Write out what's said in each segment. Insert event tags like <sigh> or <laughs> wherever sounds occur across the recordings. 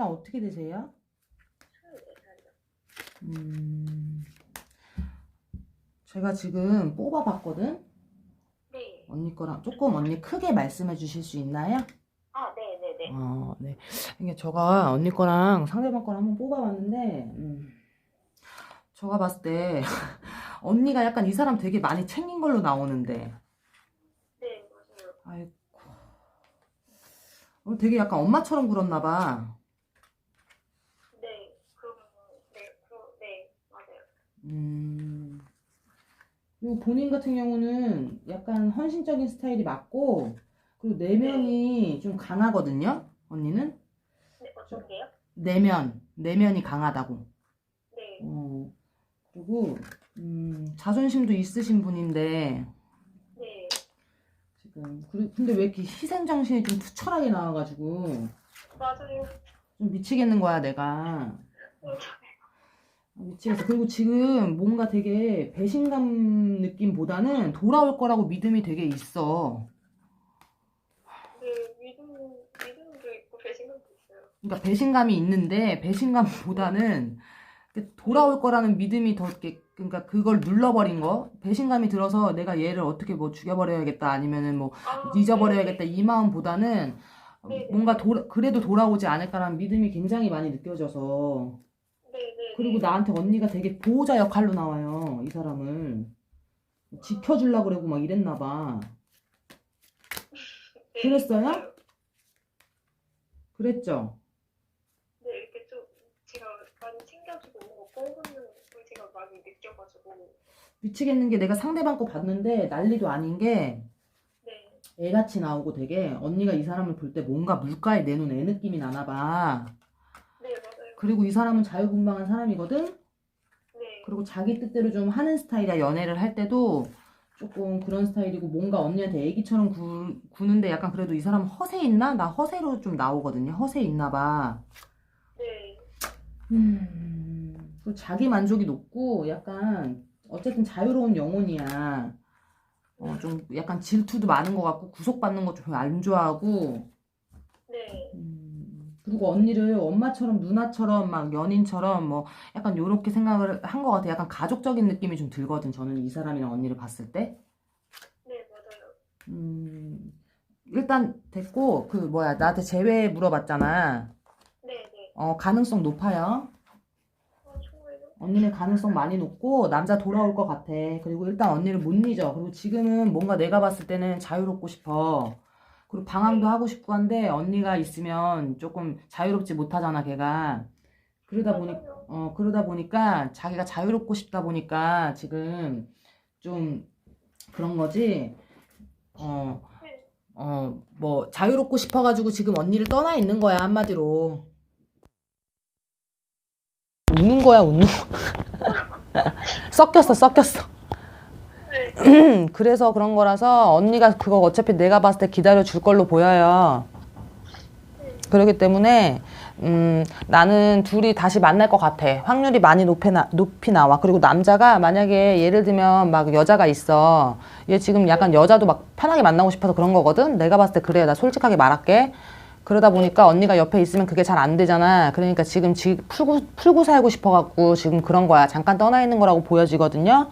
나이가 어떻게 되세요? 24살이요. 음, 제가 지금 뽑아봤거든? 네. 언니 거랑 조금 언니 크게 말씀해 주실 수 있나요? 아, 네, 네, 네. 어, 네. 이게 제가 언니 거랑 상대방 거랑 한번 뽑아봤는데, 음, 제가 봤을 때, <laughs> 언니가 약간 이 사람 되게 많이 챙긴 걸로 나오는데, 네, 맞아요. 아이고. 어, 되게 약간 엄마처럼 굴었나 봐. 네, 그럼, 네, 그럼, 네, 맞아요. 음. 그리고 본인 같은 경우는 약간 헌신적인 스타일이 맞고, 그리고 내면이 좀 강하거든요, 언니는? 네, 어떤 게요? 내면, 내면이 강하다고. 네, 어, 그리고, 음, 자존심도 있으신 분인데, 네. 지금, 그리- 근데 왜 이렇게 희생정신이 좀 투철하게 나와가지고, 맞아요. 좀 미치겠는 거야, 내가. 음, 미치겠어. 그리고 지금 뭔가 되게 배신감 느낌보다는 돌아올 거라고 믿음이 되게 있어. 네, 믿음, 믿음도 있고 배신감도 있어요. 그러니까 배신감이 있는데 배신감보다는 그 돌아올 거라는 믿음이 더 이렇게 그러니까 그걸 눌러버린 거 배신감이 들어서 내가 얘를 어떻게 뭐 죽여버려야겠다 아니면은 뭐 아, 잊어버려야겠다 이 마음보다는 네네. 뭔가 돌아, 그래도 돌아오지 않을까라는 믿음이 굉장히 많이 느껴져서 네, 네. 그리고 나한테 언니가 되게 보호자 역할로 나와요 이 사람을 지켜주려고 그러고 막 이랬나 봐 네, 그랬어요? 그랬죠? 네, 이렇게 좀 제가 많이 챙겨주고 뭔가 뽑는 걸 제가 많이 느껴가지고. 미치겠는 게 내가 상대방 거 봤는데 난리도 아닌 게 네, 애같이 나오고 되게 언니가 이 사람을 볼 때 뭔가 물가에 내놓은 애 느낌이 나나 봐. 그리고 이 사람은 자유분방한 사람이거든? 네, 그리고 자기 뜻대로 좀 하는 스타일이야. 연애를 할 때도 조금 그런 스타일이고 뭔가 언니한테 애기처럼 구, 구는데 약간 그래도 이 사람 허세 있나? 나 허세로 좀 나오거든요. 허세 있나 봐. 네, 음, 그리고 자기 만족이 높고 약간 어쨌든 자유로운 영혼이야. 어, 좀 약간 질투도 많은 것 같고 구속받는 거 좀 안 좋아하고 네, 음, 그리고 언니를 엄마처럼 누나처럼 막 연인처럼 뭐 약간 요렇게 생각을 한 것 같아. 약간 가족적인 느낌이 좀 들거든. 저는 이 사람이랑 언니를 봤을 때. 네, 맞아요. 음, 일단 됐고 그 뭐야 나한테 재회 물어봤잖아. 네, 네. 어, 가능성 높아요. 아, 정말요? 언니는 가능성 많이 높고 남자 돌아올 것 같아. 그리고 일단 언니를 못 잊어. 그리고 지금은 뭔가 내가 봤을 때는 자유롭고 싶어. 그리고 방황도 하고 싶고 한데 언니가 있으면 조금 자유롭지 못하잖아, 걔가. 그러다 보니. 어 그러다 보니까 자기가 자유롭고 싶다 보니까 지금 좀 그런 거지. 어. 어, 뭐 자유롭고 싶어 가지고 지금 언니를 떠나 있는 거야, 한마디로. 우는 거야, 웃는 거. <laughs> 섞였어, 섞였어. 네, 그래서 그런 거라서 언니가 그거 어차피 내가 봤을 때 기다려 줄 걸로 보여요. 그렇기 때문에 음, 나는 둘이 다시 만날 것 같아. 확률이 많이 높이, 나, 높이 나와. 그리고 남자가 만약에 예를 들면 막 여자가 있어. 얘 지금 약간 여자도 막 편하게 만나고 싶어서 그런 거거든. 내가 봤을 때 그래. 나 솔직하게 말할게. 그러다 보니까 언니가 옆에 있으면 그게 잘 안 되잖아. 그러니까 지금 지, 풀고, 풀고 살고 싶어갖고 지금 그런 거야. 잠깐 떠나 있는 거라고 보여지거든요.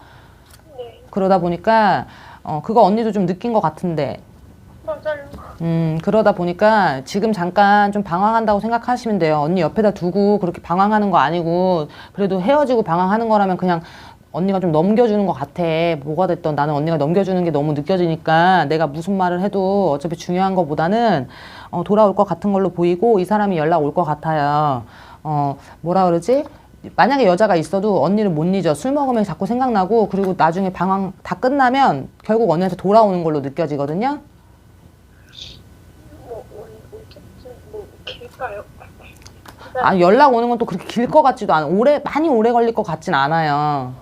네, 그러다 보니까 어 그거 언니도 좀 느낀 것 같은데. 맞아요. 음 그러다 보니까 지금 잠깐 좀 방황한다고 생각하시면 돼요. 언니 옆에다 두고 그렇게 방황하는 거 아니고 그래도 헤어지고 방황하는 거라면 그냥 언니가 좀 넘겨주는 것 같아. 뭐가 됐던 나는 언니가 넘겨주는 게 너무 느껴지니까 내가 무슨 말을 해도 어차피 중요한 거보다는 어, 돌아올 것 같은 걸로 보이고 이 사람이 연락 올 것 같아요. 어 뭐라 그러지 만약에 여자가 있어도 언니를 못 잊어. 술 먹으면 자꾸 생각나고, 그리고 나중에 방황 다 끝나면 결국 언니한테 돌아오는 걸로 느껴지거든요? 뭐, 뭐, 뭐? 아, 연락 오는 건 또 그렇게 길 것 같지도 않아. 오래, 많이 오래 걸릴 것 같진 않아요.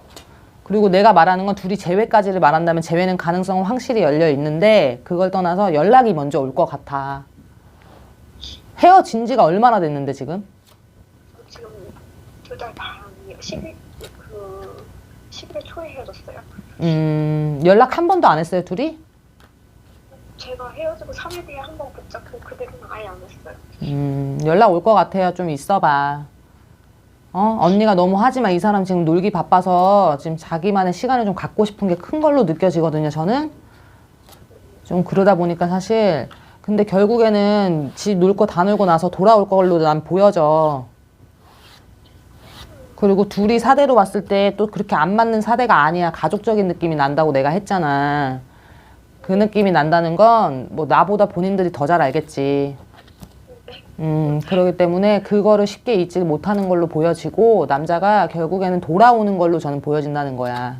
그리고 내가 말하는 건 둘이 재회까지를 말한다면 재회는 가능성은 확실히 열려 있는데, 그걸 떠나서 연락이 먼저 올 것 같아. 헤어진 지가 얼마나 됐는데? 지금 두달 반이요. 10일 그 11월 초에 헤어졌어요. 음, 연락 한 번도 안 했어요, 둘이? 제가 헤어지고 3일 뒤에 한 번 붙잡고 그 뒤로는 아예 안 했어요. 음, 연락 올 것 같아요. 좀 있어봐. 어? 언니가 너무 하지 마. 이 사람 지금 놀기 바빠서 지금 자기만의 시간을 좀 갖고 싶은 게 큰 걸로 느껴지거든요, 저는. 좀 그러다 보니까 사실. 근데 결국에는 지 놀 거 다 놀고 나서 돌아올 걸로 난 보여져. 그리고 둘이 사대로 봤을 때 또 그렇게 안 맞는 사대가 아니야. 가족적인 느낌이 난다고 내가 했잖아. 그 느낌이 난다는 건 뭐 나보다 본인들이 더 잘 알겠지. 음, 그러기 때문에 그거를 쉽게 잊지 못하는 걸로 보여지고 남자가 결국에는 돌아오는 걸로 저는 보여진다는 거야.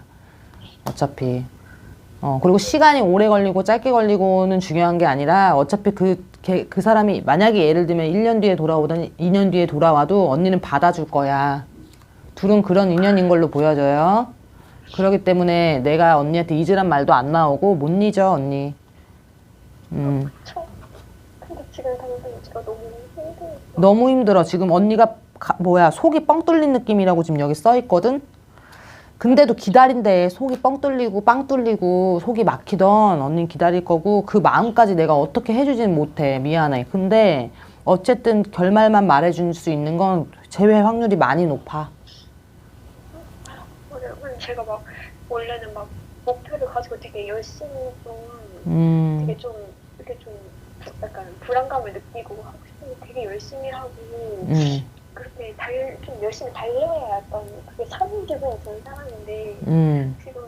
어차피. 어, 그리고 시간이 오래 걸리고 짧게 걸리고는 중요한 게 아니라 어차피 그, 걔- 그 사람이 만약에 예를 들면 1년 뒤에 돌아오든 2년 뒤에 돌아와도 언니는 받아줄 거야. 둘은 그런 인연인 걸로 보여져요. 그러기 때문에 내가 언니한테 잊으란 말도 안 나오고 못 잊어, 언니. 음. 저 근데 지금 당장 제가 너무 힘들어요. 너무 힘들어. 지금 언니가 가- 뭐야 속이 뻥 뚫린 느낌이라고 지금 여기 써 있거든. 근데도 기다린대. 속이 뻥 뚫리고 빵 뚫리고 속이 막히던 언니 기다릴 거고 그 마음까지 내가 어떻게 해주진 못해. 미안해. 근데 어쨌든 결말만 말해줄 수 있는 건 재회 확률이 많이 높아. 제가 막 원래는 막 목표를 가지고 되게 열심히 좀 음, 되게 좀 이렇게 좀 약간 불안감을 느끼고 하고 싶은데 되게 열심히 하고 음, 그렇게 달, 좀 열심히 달려야 약간 그게 사는 기분이 드는 사람인데 음, 지금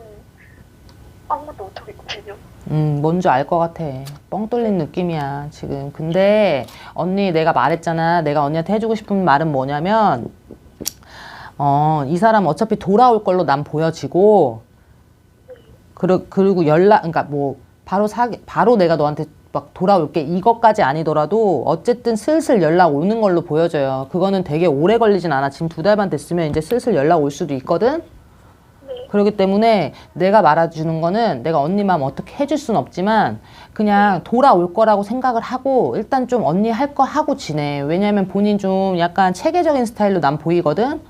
아무것도 못하고 있거든요. 음, 뭔지 알 것 같아. 뻥 뚫린 느낌이야, 지금. 근데, 언니, 내가 말했잖아. 내가 언니한테 해주고 싶은 말은 뭐냐면, 어, 이 사람 어차피 돌아올 걸로 난 보여지고, 그러, 그리고 연락, 그러니까 뭐, 바로 사, 바로 내가 너한테 막 돌아올게. 이것까지 아니더라도, 어쨌든 슬슬 연락 오는 걸로 보여져요. 그거는 되게 오래 걸리진 않아. 지금 두 달만 됐으면 이제 슬슬 연락 올 수도 있거든? 네. 그렇기 때문에 내가 말해주는 거는 내가 언니 마음 어떻게 해줄 순 없지만 그냥 돌아올 거라고 생각을 하고 일단 좀 언니 할 거 하고 지내. 왜냐면 본인 좀 약간 체계적인 스타일로 난 보이거든?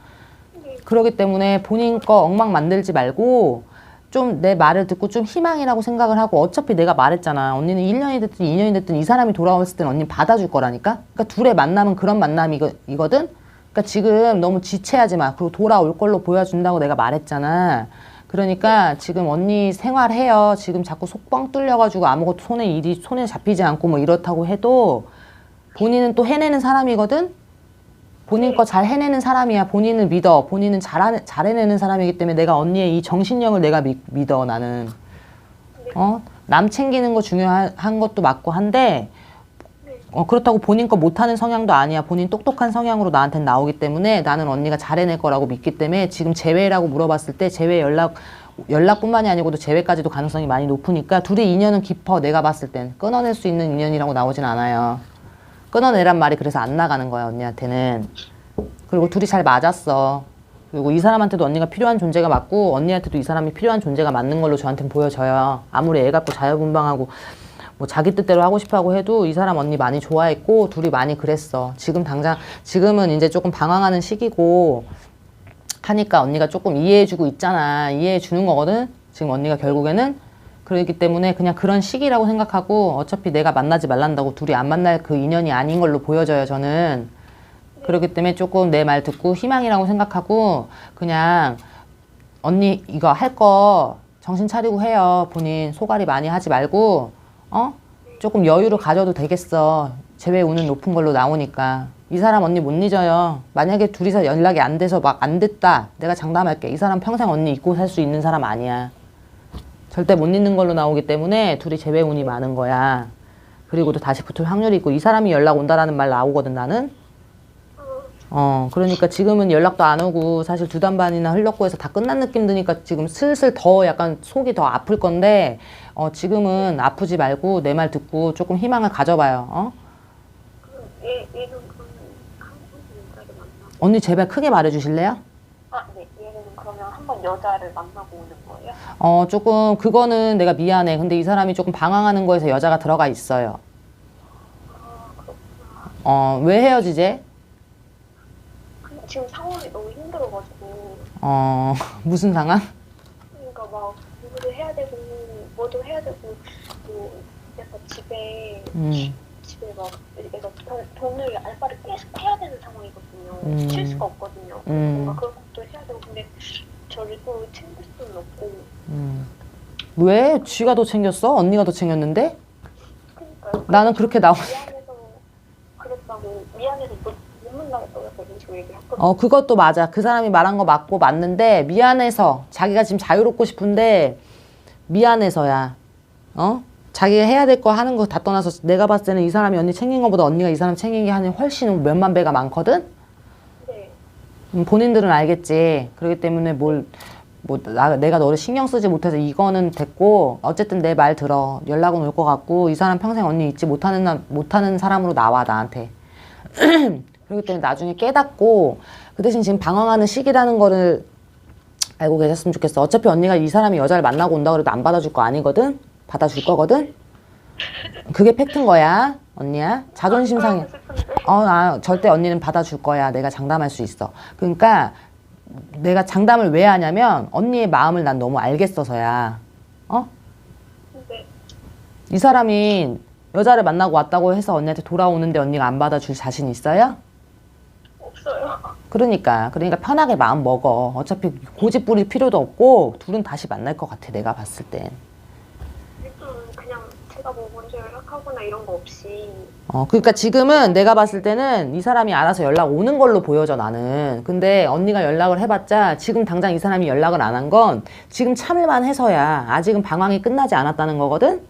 네. 그렇기 때문에 본인 거 엉망 만들지 말고 좀 내 말을 듣고 좀 희망이라고 생각을 하고 어차피 내가 말했잖아. 언니는 1년이 됐든 2년이 됐든 이 사람이 돌아왔을 때는 언니 받아줄 거라니까? 그러니까 둘의 만남은 그런 만남이거든? 그러니까 지금 너무 지체하지 마. 그리고 돌아올 걸로 보여준다고 내가 말했잖아. 그러니까 지금 언니 생활해요. 지금 자꾸 속뻥 뚫려가지고 아무것도 손에 일이 손에 잡히지 않고 뭐 이렇다고 해도 본인은 또 해내는 사람이거든? 본인 거 잘 해내는 사람이야. 본인을 믿어. 본인은 잘, 잘 해내는 사람이기 때문에 내가 언니의 이 정신력을 내가 믿, 믿어, 나는. 어? 남 챙기는 거 중요한 한 것도 맞고 한데, 어, 그렇다고 본인 거 못하는 성향도 아니야. 본인 똑똑한 성향으로 나한테는 나오기 때문에 나는 언니가 잘 해낼 거라고 믿기 때문에 지금 재회라고 물어봤을 때 재회 연락, 연락뿐만이 아니고도 재회까지도 가능성이 많이 높으니까 둘이 인연은 깊어. 내가 봤을 땐. 끊어낼 수 있는 인연이라고 나오진 않아요. 끊어내란 말이 그래서 안 나가는 거야, 언니한테는. 그리고 둘이 잘 맞았어. 그리고 이 사람한테도 언니가 필요한 존재가 맞고 언니한테도 이 사람이 필요한 존재가 맞는 걸로 저한테는 보여져요. 아무리 애 갖고 자유분방하고 뭐 자기 뜻대로 하고 싶어 하고 해도 이 사람 언니 많이 좋아했고 둘이 많이 그랬어. 지금 당장 지금은 이제 조금 방황하는 시기고 하니까 언니가 조금 이해해주고 있잖아. 이해해주는 거거든. 지금 언니가 결국에는 그렇기 때문에 그냥 그런 시기라고 생각하고 어차피 내가 만나지 말란다고 둘이 안 만날 그 인연이 아닌 걸로 보여져요. 저는 그렇기 때문에 조금 내 말 듣고 희망이라고 생각하고 그냥 언니 이거 할 거 정신 차리고 해요. 본인 소갈이 많이 하지 말고 어 조금 여유를 가져도 되겠어. 재회 운은 높은 걸로 나오니까 이 사람 언니 못 잊어요. 만약에 둘이서 연락이 안 돼서 막 안 됐다. 내가 장담할게. 이 사람 평생 언니 잊고 살 수 있는 사람 아니야. 절대 못 잊는 걸로 나오기 때문에 둘이 재회 운이 많은 거야. 그리고 또 다시 붙을 확률이 있고 이 사람이 연락 온다라는 말 나오거든 나는. 어, 그러니까 지금은 연락도 안 오고 사실 두달 반이나 흘렀고 해서 다 끝난 느낌 드니까 지금 슬슬 더 약간 속이 더 아플 건데 어, 지금은 아프지 말고 내 말 듣고 조금 희망을 가져봐요. 어? 한번 만나고 언니 제발 크게 말해 주실래요? 아, 네. 얘는 그러면 한번 여자를 만나고 오는 거예요? 어, 조금 그거는 내가 미안해. 근데 이 사람이 조금 방황하는 거에서 여자가 들어가 있어요. 어, 왜 헤어지지? 근데 지금 상황이 너무 힘들어가지고 어, <laughs> 무슨 상황? 그러니까 막 공부도 해야 되고 뭐도 해야 되고 뭐 약간 집에 음, 집에 막 내가 돈, 돈을 알바를 계속 해야 되는 상황이거든요. 음. 쉴 수가 없거든요. 음. 뭔가 그런 것도 해야 되고 근데 저를 또 챙길 수는 없고 음. 왜? 쥐가 더 챙겼어? 언니가 더 챙겼는데? 그러니까요. 나는 그렇게 나오 미안해서 그랬다고 미안해서 못, 못 만나겠다고 약간 이런 식으로 얘기했거든요. 어, 그것도 맞아. 그 사람이 말한 거 맞고 맞는데, 미안해서, 자기가 지금 자유롭고 싶은데, 미안해서야. 어? 자기가 해야 될 거 하는 거 다 떠나서 내가 봤을 때는 이 사람이 언니 챙긴 거보다 언니가 이 사람 챙긴 게 하는 훨씬 몇만 배가 많거든? 네. 음, 본인들은 알겠지. 그렇기 때문에 뭘, 뭐, 나, 내가 너를 신경 쓰지 못해서 이거는 됐고, 어쨌든 내 말 들어. 연락은 올 것 같고, 이 사람 평생 언니 잊지 못하는, 나- 못하는 사람으로 나와, 나한테. <clears throat> 그렇기 때문에 나중에 깨닫고, 그 대신 지금 방황하는 시기라는 거를 알고 계셨으면 좋겠어. 어차피 언니가 이 사람이 여자를 만나고 온다 그래도 안 받아줄 거 아니거든? 받아줄 거거든? 그게 팩트인 거야, 언니야. 자존심 상해. 그러고 싶은데 어, 아, 절대 언니는 받아줄 거야. 내가 장담할 수 있어. 그러니까 내가 장담을 왜 하냐면 언니의 마음을 난 너무 알겠어서야. 어? 네. 이 사람이 여자를 만나고 왔다고 해서 언니한테 돌아오는데 언니가 안 받아줄 자신 있어요? 없어요. 그러니까 그러니까 편하게 마음 먹어. 어차피 고집 부릴 필요도 없고 둘은 다시 만날 것 같아. 내가 봤을 땐. 일단 그냥 제가 뭐 먼저 연락하거나 이런 거 없이 어, 그러니까 지금은 내가 봤을 때는 이 사람이 알아서 연락 오는 걸로 보여져, 나는. 근데 언니가 연락을 해봤자 지금 당장 이 사람이 연락을 안 한 건 지금 참을만 해서야. 아직은 방황이 끝나지 않았다는 거거든?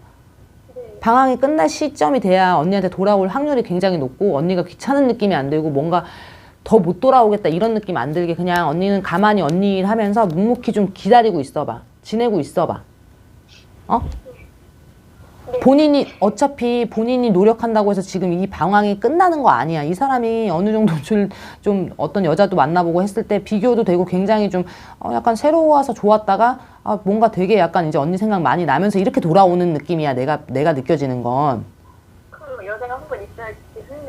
네. 방황이 끝날 시점이 돼야 언니한테 돌아올 확률이 굉장히 높고 언니가 귀찮은 느낌이 안 들고 뭔가 더 못 돌아오겠다 이런 느낌 안 들게 그냥 언니는 가만히 언니 일 하면서 묵묵히 좀 기다리고 있어봐. 지내고 있어봐. 어? 본인이 어차피 본인이 노력한다고 해서 지금 이 방황이 끝나는 거 아니야. 이 사람이 어느 정도 <laughs> 좀, 좀 어떤 여자도 만나보고 했을 때 비교도 되고 굉장히 좀 어, 약간 새로워서 좋았다가 아, 뭔가 되게 약간 이제 언니 생각 많이 나면서 이렇게 돌아오는 느낌이야. 내가 내가 느껴지는 건. 그럼 여자가 한 번 있어야지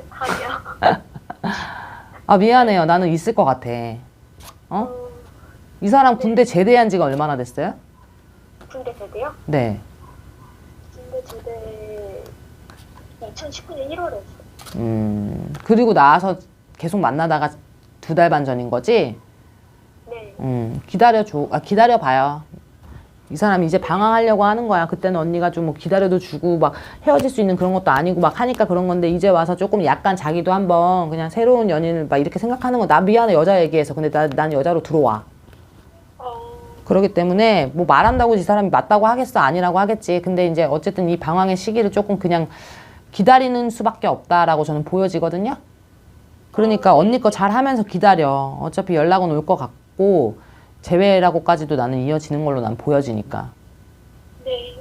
하냐. <laughs> 아 미안해요. 나는 있을 것 같아. 어? 이 사람 군대 제대한 지가 얼마나 됐어요? 군대 제대요? 네. 군대 제대 2019년 1월에 했어요. 음 그리고 나와서 계속 만나다가 두 달 반 전인 거지. 네. 음, 기다려줘. 아, 기다려봐요. 이 사람이 이제 방황하려고 하는 거야. 그때는 언니가 좀 뭐 기다려도 주고 막 헤어질 수 있는 그런 것도 아니고 막 하니까 그런 건데 이제 와서 조금 약간 자기도 한번 그냥 새로운 연인을 막 이렇게 생각하는 거. 나 미안해 여자 얘기해서. 근데 나, 난 여자로 들어와. 어, 그러기 때문에 뭐 말한다고 이 사람이 맞다고 하겠어 아니라고 하겠지. 근데 이제 어쨌든 이 방황의 시기를 조금 그냥 기다리는 수밖에 없다라고 저는 보여지거든요. 그러니까 언니 거 잘 하면서 기다려. 어차피 연락은 올 것 같고 재회라고까지도 나는 이어지는 걸로 난 보여지니까. 네.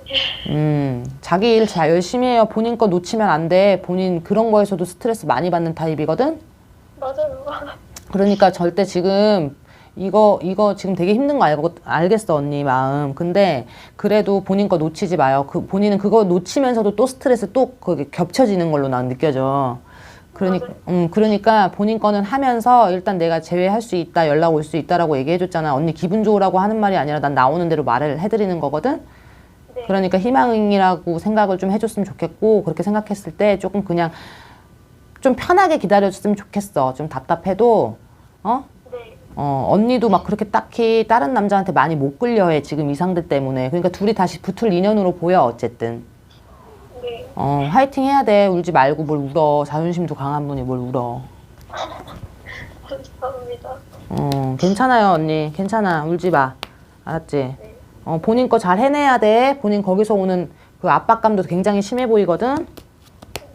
음, 자기 일 잘 열심히 해요. 본인 거 놓치면 안 돼. 본인 그런 거에서도 스트레스 많이 받는 타입이거든. 맞아요. 그러니까 절대 지금 이거 이거 지금 되게 힘든 거 알고 알겠어 언니 마음. 근데 그래도 본인 거 놓치지 마요. 그 본인은 그거 놓치면서도 또 스트레스 또 그게 겹쳐지는 걸로 난 느껴져. 그러니까 음 그러니까 본인 거는 하면서 일단 내가 제외할 수 있다 연락 올 수 있다라고 얘기해 줬잖아. 언니 기분 좋으라고 하는 말이 아니라 난 나오는 대로 말을 해 드리는 거거든. 네. 그러니까 희망이라고 생각을 좀 해줬으면 좋겠고 그렇게 생각했을 때 조금 그냥 좀 편하게 기다려줬으면 좋겠어. 좀 답답해도 어 네. 어, 언니도 막 그렇게 딱히 다른 남자한테 많이 못 끌려해, 지금 이 상대 때문에. 그러니까 둘이 다시 붙을 인연으로 보여, 어쨌든. 네. 어, 화이팅 해야 돼. 울지 말고 뭘 울어. 자존심도 강한 분이 뭘 울어. 감사합니다. 어, 괜찮아요, 언니. 괜찮아. 울지 마. 알았지? 네. 어, 본인 거 잘 해내야 돼. 본인 거기서 오는 그 압박감도 굉장히 심해 보이거든?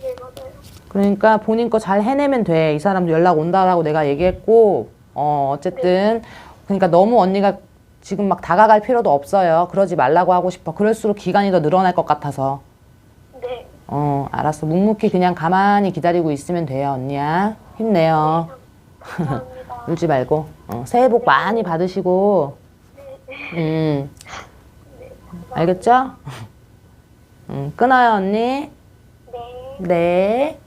네, 맞아요. 그러니까 본인 거 잘 해내면 돼. 이 사람도 연락 온다라고 내가 얘기했고, 어, 어쨌든. 그러니까 너무 언니가 지금 막 다가갈 필요도 없어요. 그러지 말라고 하고 싶어. 그럴수록 기간이 더 늘어날 것 같아서. 네. 어, 알았어. 묵묵히 그냥 가만히 기다리고 있으면 돼요, 언니야. 힘내요. 감사합니다. <laughs> 울지 말고. 어, 새해 복 많이 받으시고. 음, 네. 알겠죠? 음, 끊어요, 언니. 네. 네.